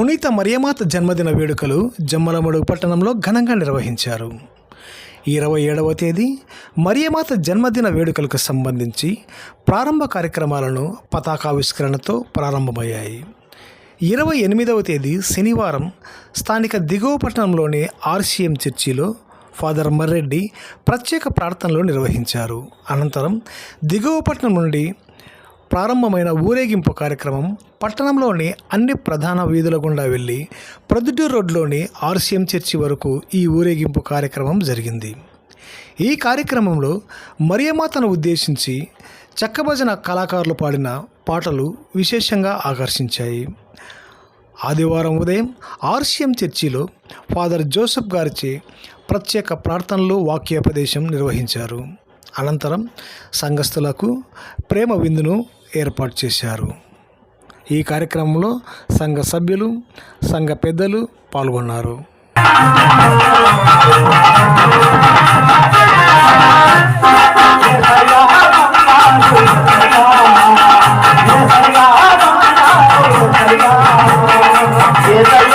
పునీత మరియమాత జన్మదిన వేడుకలు జమ్మలమడుగు పట్టణంలో ఘనంగా నిర్వహించారు. ఇరవై ఏడవ తేదీ మరియమాత జన్మదిన వేడుకలకు సంబంధించి ప్రారంభ కార్యక్రమాలను పతాకావిష్కరణతో ప్రారంభమయ్యాయి. ఇరవై ఎనిమిదవ తేదీ శనివారం స్థానిక దిగువ పట్టణంలోని ఆర్సీఎం చర్చిలో ఫాదర్ మర్రెడ్డి ప్రత్యేక ప్రార్థనలు నిర్వహించారు. అనంతరం దిగువ పట్టణం నుండి ప్రారంభమైన ఊరేగింపు కార్యక్రమం పట్టణంలోని అన్ని ప్రధాన వీధుల గుండా వెళ్ళి ప్రొద్దుటూరు రోడ్లోని ఆర్సీఎం చర్చి వరకు ఈ ఊరేగింపు కార్యక్రమం జరిగింది. ఈ కార్యక్రమంలో మరియమాతను ఉద్దేశించి చెక్కభజన కళాకారులు పాడిన పాటలు విశేషంగా ఆకర్షించాయి. ఆదివారం ఉదయం ఆర్సీఎం చర్చిలో ఫాదర్ జోసెఫ్ గారిచే ప్రత్యేక ప్రార్థనలు వాక్యోపదేశం నిర్వహించారు. అనంతరం సంఘస్థులకు ప్రేమ విందును ఏర్పాటు చేశారు. ఈ కార్యక్రమంలో సంఘ సభ్యులు సంఘ పెద్దలు పాల్గొన్నారు. Yeah,